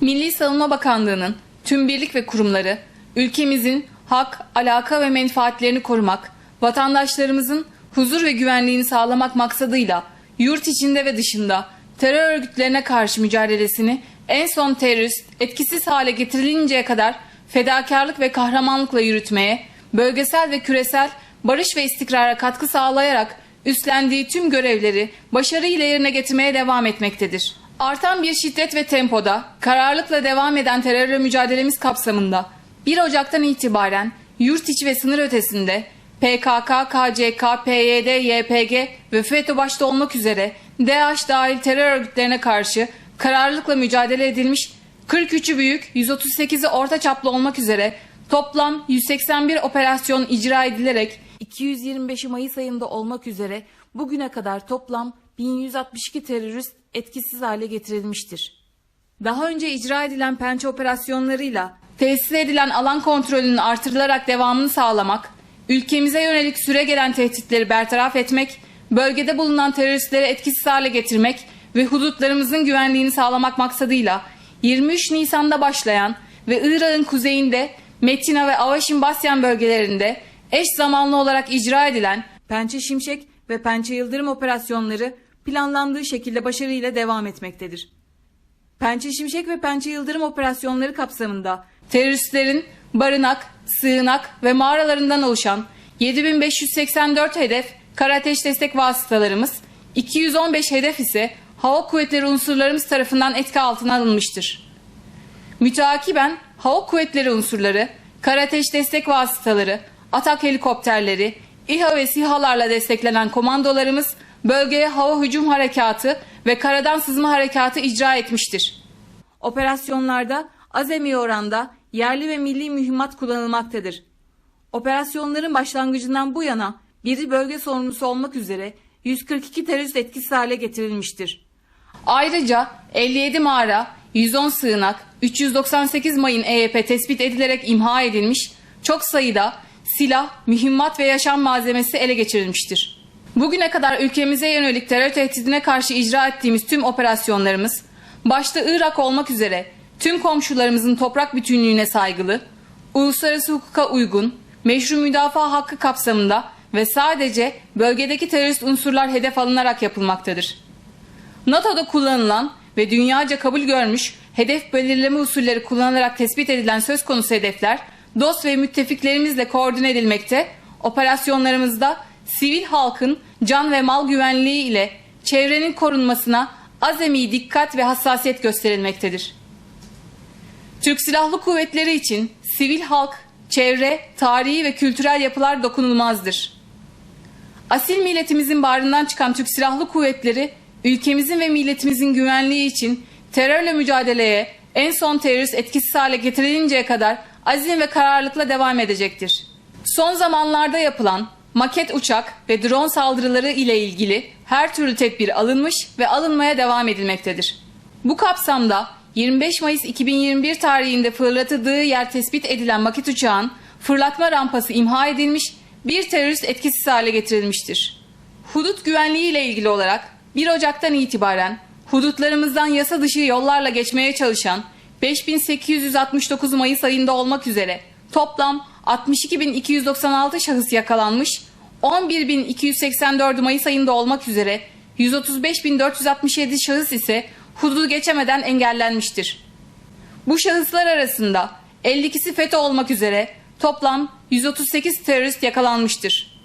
Milli Savunma Bakanlığı'nın tüm birlik ve kurumları ülkemizin hak, alaka ve menfaatlerini korumak, vatandaşlarımızın huzur ve güvenliğini sağlamak maksadıyla yurt içinde ve dışında terör örgütlerine karşı mücadelesini en son terörist etkisiz hale getirilinceye kadar fedakarlık ve kahramanlıkla yürütmeye, bölgesel ve küresel barış ve istikrara katkı sağlayarak üstlendiği tüm görevleri başarıyla yerine getirmeye devam etmektedir. Artan bir şiddet ve tempoda kararlılıkla devam eden terörle mücadelemiz kapsamında 1 Ocak'tan itibaren yurt içi ve sınır ötesinde PKK, KCK, PYD, YPG ve FETÖ başta olmak üzere DAEŞ dahil terör örgütlerine karşı kararlılıkla mücadele edilmiş 43'ü büyük, 138'i orta çaplı olmak üzere toplam 181 operasyon icra edilerek 225 Mayıs ayında olmak üzere bugüne kadar toplam 1162 terörist etkisiz hale getirilmiştir. Daha önce icra edilen pençe operasyonlarıyla tesis edilen alan kontrolünün artırılarak devamını sağlamak, ülkemize yönelik süre gelen tehditleri bertaraf etmek, bölgede bulunan teröristleri etkisiz hale getirmek ve hudutlarımızın güvenliğini sağlamak maksadıyla 23 Nisan'da başlayan ve Irak'ın kuzeyinde Metina ve Avaşin Basyan bölgelerinde eş zamanlı olarak icra edilen Pençe Şimşek ve Pençe Yıldırım operasyonları planlandığı şekilde başarıyla devam etmektedir. Pençe Şimşek ve Pençe Yıldırım operasyonları kapsamında teröristlerin barınak, sığınak ve mağaralarından oluşan 7584 hedef kara ateş destek vasıtalarımız, 215 hedef ise hava kuvvetleri unsurlarımız tarafından etki altına alınmıştır. Müteakiben hava kuvvetleri unsurları, kara ateş destek vasıtaları, atak helikopterleri, İHA ve SİHA'larla desteklenen komandolarımız bölgeye hava hücum harekatı ve karadan sızma harekatı icra etmiştir. Operasyonlarda azami oranda yerli ve milli mühimmat kullanılmaktadır. Operasyonların başlangıcından bu yana biri bölge sorumlusu olmak üzere 142 terörist etkisiz hale getirilmiştir. Ayrıca 57 mağara, 110 sığınak, 398 mayın EYP tespit edilerek imha edilmiş, çok sayıda silah, mühimmat ve yaşam malzemesi ele geçirilmiştir. Bugüne kadar ülkemize yönelik terör tehdidine karşı icra ettiğimiz tüm operasyonlarımız, başta Irak olmak üzere tüm komşularımızın toprak bütünlüğüne saygılı, uluslararası hukuka uygun, meşru müdafaa hakkı kapsamında ve sadece bölgedeki terörist unsurlar hedef alınarak yapılmaktadır. NATO'da kullanılan ve dünyaca kabul görmüş hedef belirleme usulleri kullanılarak tespit edilen söz konusu hedefler dost ve müttefiklerimizle koordine edilmekte, operasyonlarımızda sivil halkın can ve mal güvenliği ile çevrenin korunmasına azami dikkat ve hassasiyet gösterilmektedir. Türk Silahlı Kuvvetleri için sivil halk, çevre, tarihi ve kültürel yapılar dokunulmazdır. Asil milletimizin bağrından çıkan Türk Silahlı Kuvvetleri, ülkemizin ve milletimizin güvenliği için terörle mücadeleye en son terörist etkisiz hale getirilinceye kadar azim ve kararlılıkla devam edecektir. Son zamanlarda yapılan maket uçak ve drone saldırıları ile ilgili her türlü tedbir alınmış ve alınmaya devam edilmektedir. Bu kapsamda 25 Mayıs 2021 tarihinde fırlatıldığı yer tespit edilen maket uçağın fırlatma rampası imha edilmiş, bir terörist etkisiz hale getirilmiştir. Hudut güvenliği ile ilgili olarak 1 Ocak'tan itibaren hudutlarımızdan yasa dışı yollarla geçmeye çalışan 5869 Mayıs ayında olmak üzere toplam 62.296 şahıs yakalanmış, 11.284 Mayıs ayında olmak üzere 135.467 şahıs ise hududu geçemeden engellenmiştir. Bu şahıslar arasında 52'si FETÖ olmak üzere toplam 138 terörist yakalanmıştır.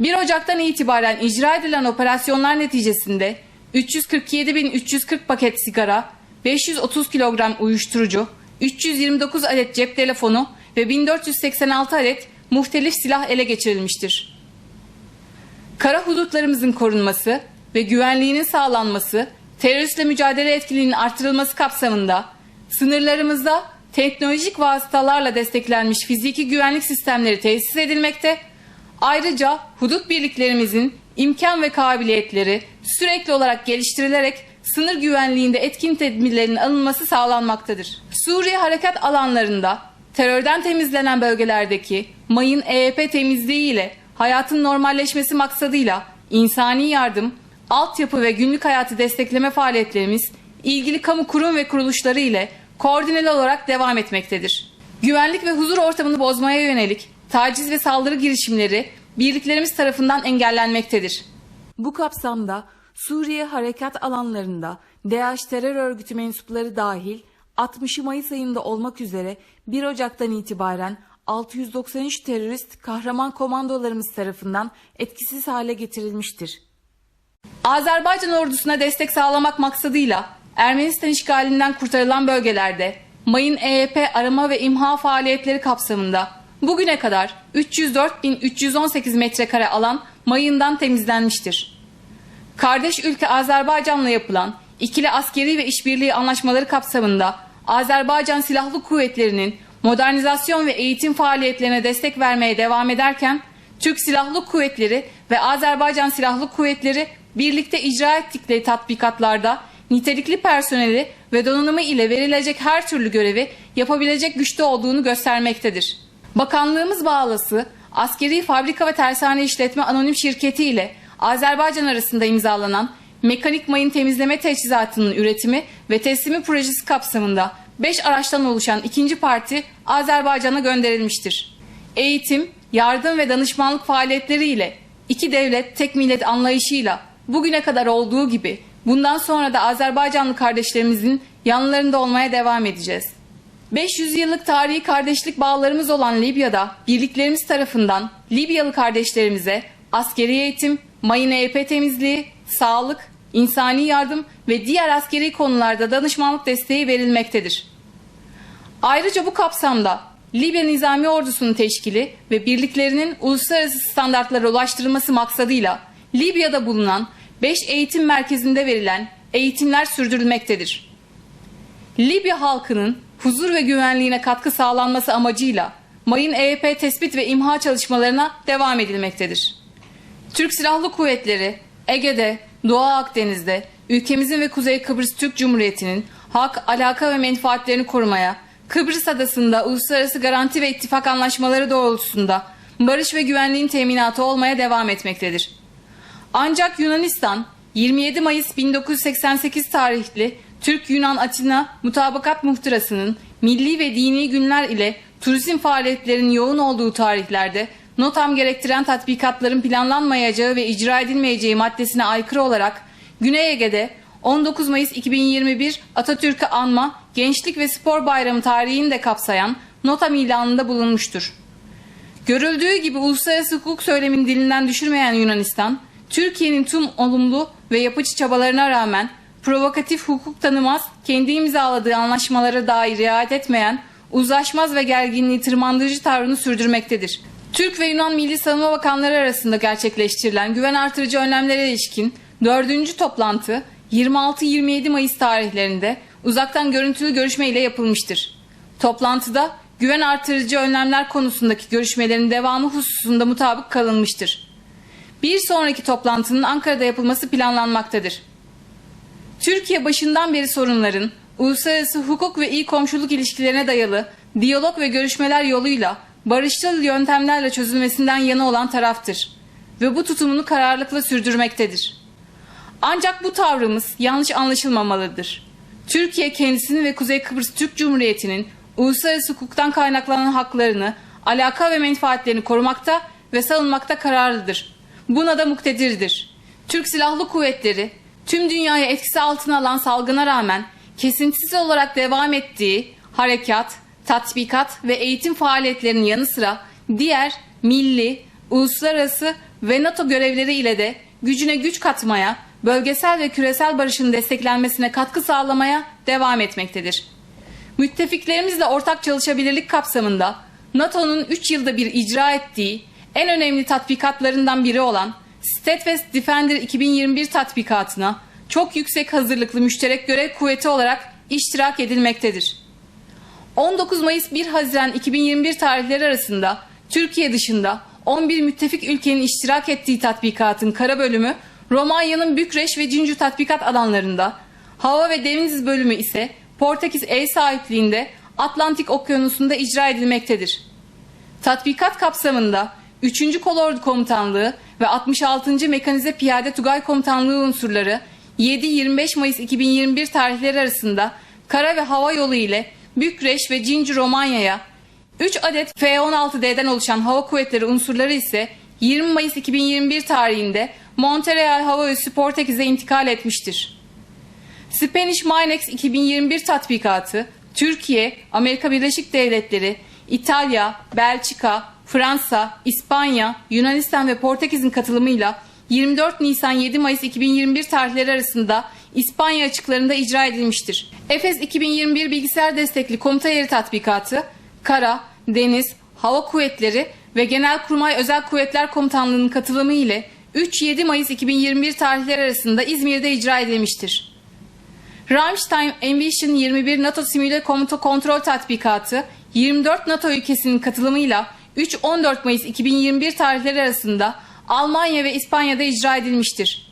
1 Ocak'tan itibaren icra edilen operasyonlar neticesinde 347.340 paket sigara, 530 kilogram uyuşturucu, 329 adet cep telefonu ve 1486 adet muhtelif silah ele geçirilmiştir. Kara hudutlarımızın korunması ve güvenliğinin sağlanması, teröristle mücadele etkiliğinin artırılması kapsamında sınırlarımızda teknolojik vasıtalarla desteklenmiş fiziki güvenlik sistemleri tesis edilmekte, ayrıca hudut birliklerimizin imkan ve kabiliyetleri sürekli olarak geliştirilerek sınır güvenliğinde etkin tedbirlerin alınması sağlanmaktadır. Suriye harekat alanlarında terörden temizlenen bölgelerdeki mayın EYP temizliği ile hayatın normalleşmesi maksadıyla insani yardım, altyapı ve günlük hayatı destekleme faaliyetlerimiz ilgili kamu kurum ve kuruluşları ile koordineli olarak devam etmektedir. Güvenlik ve huzur ortamını bozmaya yönelik taciz ve saldırı girişimleri birliklerimiz tarafından engellenmektedir. Bu kapsamda Suriye harekat alanlarında DAEŞ terör örgütü mensupları dahil 60 Mayıs ayında olmak üzere 1 Ocak'tan itibaren 693 terörist kahraman komandolarımız tarafından etkisiz hale getirilmiştir. Azerbaycan ordusuna destek sağlamak maksadıyla Ermenistan işgalinden kurtarılan bölgelerde mayın EYP arama ve imha faaliyetleri kapsamında bugüne kadar 304.318 metrekare alan mayından temizlenmiştir. Kardeş ülke Azerbaycan'la yapılan ikili askeri ve işbirliği anlaşmaları kapsamında Azerbaycan Silahlı Kuvvetleri'nin modernizasyon ve eğitim faaliyetlerine destek vermeye devam ederken Türk Silahlı Kuvvetleri ve Azerbaycan Silahlı Kuvvetleri birlikte icra ettikleri tatbikatlarda nitelikli personeli ve donanımı ile verilecek her türlü görevi yapabilecek güçte olduğunu göstermektedir. Bakanlığımız bağlası Askeri Fabrika ve Tersane İşletme Anonim Şirketi ile Azerbaycan arasında imzalanan mekanik mayın temizleme teçhizatının üretimi ve teslimi projesi kapsamında 5 araçtan oluşan ikinci parti Azerbaycan'a gönderilmiştir. Eğitim, yardım ve danışmanlık faaliyetleri ile iki devlet tek millet anlayışıyla bugüne kadar olduğu gibi bundan sonra da Azerbaycanlı kardeşlerimizin yanlarında olmaya devam edeceğiz. 500 yıllık tarihi kardeşlik bağlarımız olan Libya'da birliklerimiz tarafından Libyalı kardeşlerimize askeri eğitim, mayın EYP temizliği, sağlık, insani yardım ve diğer askeri konularda danışmanlık desteği verilmektedir. Ayrıca bu kapsamda Libya Nizami Ordusu'nun teşkili ve birliklerinin uluslararası standartlara ulaştırılması maksadıyla Libya'da bulunan 5 eğitim merkezinde verilen eğitimler sürdürülmektedir. Libya halkının huzur ve güvenliğine katkı sağlanması amacıyla mayın EYP tespit ve imha çalışmalarına devam edilmektedir. Türk Silahlı Kuvvetleri Ege'de, Doğu Akdeniz'de ülkemizin ve Kuzey Kıbrıs Türk Cumhuriyeti'nin hak, alaka ve menfaatlerini korumaya, Kıbrıs Adası'nda uluslararası garanti ve ittifak anlaşmaları doğrultusunda barış ve güvenliğin teminatı olmaya devam etmektedir. Ancak Yunanistan 27 Mayıs 1988 tarihli Türk-Yunan Atina Mutabakat Muhtırası'nın milli ve dini günler ile turizm faaliyetlerinin yoğun olduğu tarihlerde notam gerektiren tatbikatların planlanmayacağı ve icra edilmeyeceği maddesine aykırı olarak Güney Ege'de 19 Mayıs 2021 Atatürk'ü anma Gençlik ve Spor Bayramı tarihini de kapsayan notam ilanında bulunmuştur. Görüldüğü gibi uluslararası hukuk söylemini dilinden düşürmeyen Yunanistan, Türkiye'nin tüm olumlu ve yapıcı çabalarına rağmen provokatif hukuk tanımaz, kendi imzaladığı anlaşmalara dair riayet etmeyen, uzlaşmaz ve gerginliği tırmandırıcı tavrını sürdürmektedir. Türk ve Yunan Milli Savunma Bakanları arasında gerçekleştirilen güven artırıcı önlemlere ilişkin 4. toplantı 26-27 Mayıs tarihlerinde uzaktan görüntülü görüşme ile yapılmıştır. Toplantıda güven artırıcı önlemler konusundaki görüşmelerin devamı hususunda mutabık kalınmıştır. Bir sonraki toplantının Ankara'da yapılması planlanmaktadır. Türkiye başından beri sorunların uluslararası hukuk ve iyi komşuluk ilişkilerine dayalı diyalog ve görüşmeler yoluyla barışçıl yöntemlerle çözülmesinden yana olan taraftır ve bu tutumunu kararlılıkla sürdürmektedir. Ancak bu tavrımız yanlış anlaşılmamalıdır. Türkiye kendisini ve Kuzey Kıbrıs Türk Cumhuriyeti'nin uluslararası hukuktan kaynaklanan haklarını, alaka ve menfaatlerini korumakta ve savunmakta kararlıdır. Buna da muktedirdir. Türk Silahlı Kuvvetleri tüm dünyaya etkisi altına alan salgına rağmen kesintisiz olarak devam ettiği harekat, tatbikat ve eğitim faaliyetlerinin yanı sıra diğer milli, uluslararası ve NATO görevleri ile de gücüne güç katmaya, bölgesel ve küresel barışın desteklenmesine katkı sağlamaya devam etmektedir. Müttefiklerimizle ortak çalışabilirlik kapsamında NATO'nun 3 yılda bir icra ettiği en önemli tatbikatlarından biri olan Steadfast Defender 2021 tatbikatına çok yüksek hazırlıklı müşterek görev kuvveti olarak iştirak edilmektedir. 19 Mayıs 1 Haziran 2021 tarihleri arasında Türkiye dışında 11 müttefik ülkenin iştirak ettiği tatbikatın kara bölümü Romanya'nın Bükreş ve Cincü tatbikat alanlarında, hava ve deniz bölümü ise Portekiz ev sahipliğinde Atlantik Okyanusu'nda icra edilmektedir. Tatbikat kapsamında 3. Kolordu Komutanlığı ve 66. Mekanize Piyade Tugay Komutanlığı unsurları 7-25 Mayıs 2021 tarihleri arasında kara ve hava yolu ile Bükreş ve Cinci Romanya'ya 3 adet F-16D'den oluşan hava kuvvetleri unsurları ise 20 Mayıs 2021 tarihinde Montreal Hava Üssü Portekiz'e intikal etmiştir. Spanish Minex 2021 tatbikatı Türkiye, Amerika Birleşik Devletleri, İtalya, Belçika, Fransa, İspanya, Yunanistan ve Portekiz'in katılımıyla 24 Nisan 7 Mayıs 2021 tarihleri arasında İspanya açıklarında icra edilmiştir. Efes 2021 bilgisayar destekli komuta yeri tatbikatı kara, deniz, hava kuvvetleri ve Genelkurmay Özel Kuvvetler Komutanlığı'nın katılımı ile 3-7 Mayıs 2021 tarihleri arasında İzmir'de icra edilmiştir. Rammstein Ambition 21 NATO Simüle Komuta Kontrol Tatbikatı 24 NATO ülkesinin katılımıyla 3-14 Mayıs 2021 tarihleri arasında Almanya ve İspanya'da icra edilmiştir.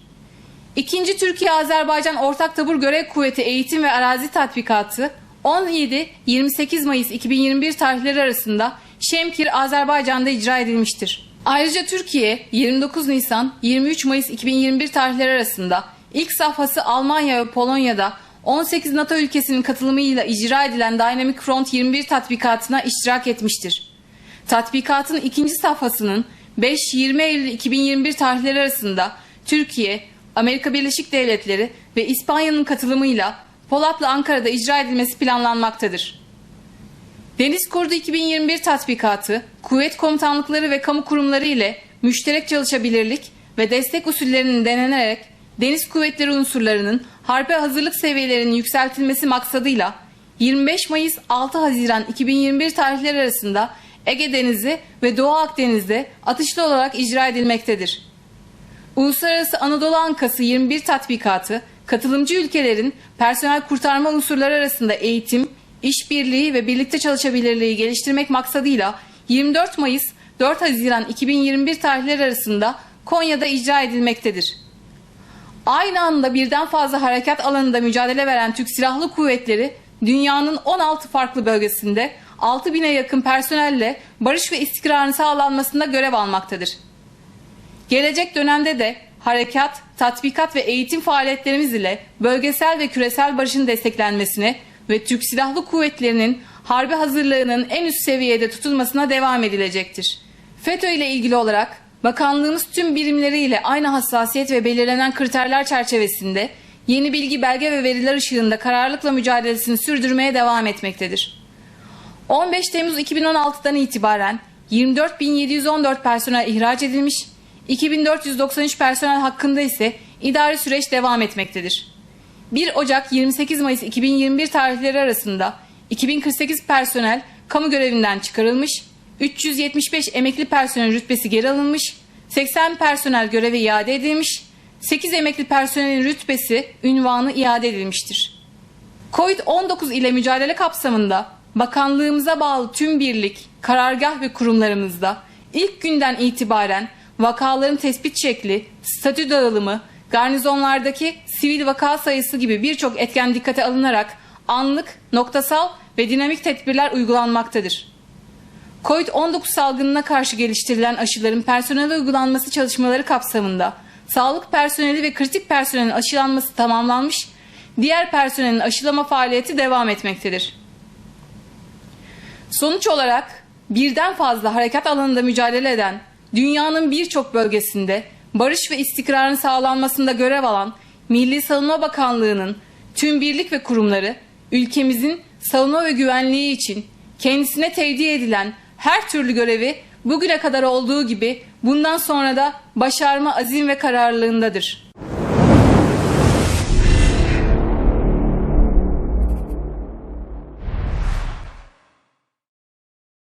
İkinci Türkiye-Azerbaycan Ortak Tabur Görev Kuvveti Eğitim ve Arazi Tatbikatı 17-28 Mayıs 2021 tarihleri arasında Şemkir, Azerbaycan'da icra edilmiştir. Ayrıca Türkiye 29 Nisan 23 Mayıs 2021 tarihleri arasında ilk safhası Almanya ve Polonya'da 18 NATO ülkesinin katılımıyla icra edilen Dynamic Front 21 tatbikatına iştirak etmiştir. Tatbikatın ikinci safhasının 5-20 Eylül 2021 tarihleri arasında Türkiye, Amerika Birleşik Devletleri ve İspanya'nın katılımıyla Polatlı Ankara'da icra edilmesi planlanmaktadır. Deniz Korudu 2021 tatbikatı, kuvvet komutanlıkları ve kamu kurumları ile müşterek çalışabilirlik ve destek usullerinin denenerek deniz kuvvetleri unsurlarının harbe hazırlık seviyelerinin yükseltilmesi maksadıyla 25 Mayıs 6 Haziran 2021 tarihleri arasında Ege Denizi ve Doğu Akdeniz'de atışlı olarak icra edilmektedir. Uluslararası Anadolu Ankası 21 tatbikatı, katılımcı ülkelerin personel kurtarma unsurları arasında eğitim, işbirliği ve birlikte çalışabilirliği geliştirmek maksadıyla 24 Mayıs 4 Haziran 2021 tarihleri arasında Konya'da icra edilmektedir. Aynı anda birden fazla harekat alanında mücadele veren Türk Silahlı Kuvvetleri dünyanın 16 farklı bölgesinde 6000'e yakın personelle barış ve istikrarın sağlanmasında görev almaktadır. Gelecek dönemde de harekat, tatbikat ve eğitim faaliyetlerimiz ile bölgesel ve küresel barışın desteklenmesine ve Türk Silahlı Kuvvetleri'nin harbi hazırlığının en üst seviyede tutulmasına devam edilecektir. FETÖ ile ilgili olarak bakanlığımız tüm birimleriyle aynı hassasiyet ve belirlenen kriterler çerçevesinde yeni bilgi, belge ve veriler ışığında kararlılıkla mücadelesini sürdürmeye devam etmektedir. 15 Temmuz 2016'dan itibaren 24.714 personel ihraç edilmiş, 2493 personel hakkında ise idari süreç devam etmektedir. 1 Ocak 28 Mayıs 2021 tarihleri arasında 2048 personel kamu görevinden çıkarılmış, 375 emekli personel rütbesi geri alınmış, 80 personel göreve iade edilmiş, 8 emekli personelin rütbesi, ünvanı iade edilmiştir. Covid-19 ile mücadele kapsamında bakanlığımıza bağlı tüm birlik, karargah ve kurumlarımızda ilk günden itibaren vakaların tespit şekli, statü dağılımı, garnizonlardaki sivil vaka sayısı gibi birçok etken dikkate alınarak anlık, noktasal ve dinamik tedbirler uygulanmaktadır. Covid-19 salgınına karşı geliştirilen aşıların personele uygulanması çalışmaları kapsamında sağlık personeli ve kritik personelin aşılanması tamamlanmış, diğer personelin aşılama faaliyeti devam etmektedir. Sonuç olarak birden fazla harekat alanında mücadele eden, dünyanın birçok bölgesinde barış ve istikrarın sağlanmasında görev alan Milli Savunma Bakanlığı'nın tüm birlik ve kurumları ülkemizin savunma ve güvenliği için kendisine tevdi edilen her türlü görevi bugüne kadar olduğu gibi bundan sonra da başarma azim ve kararlılığındadır.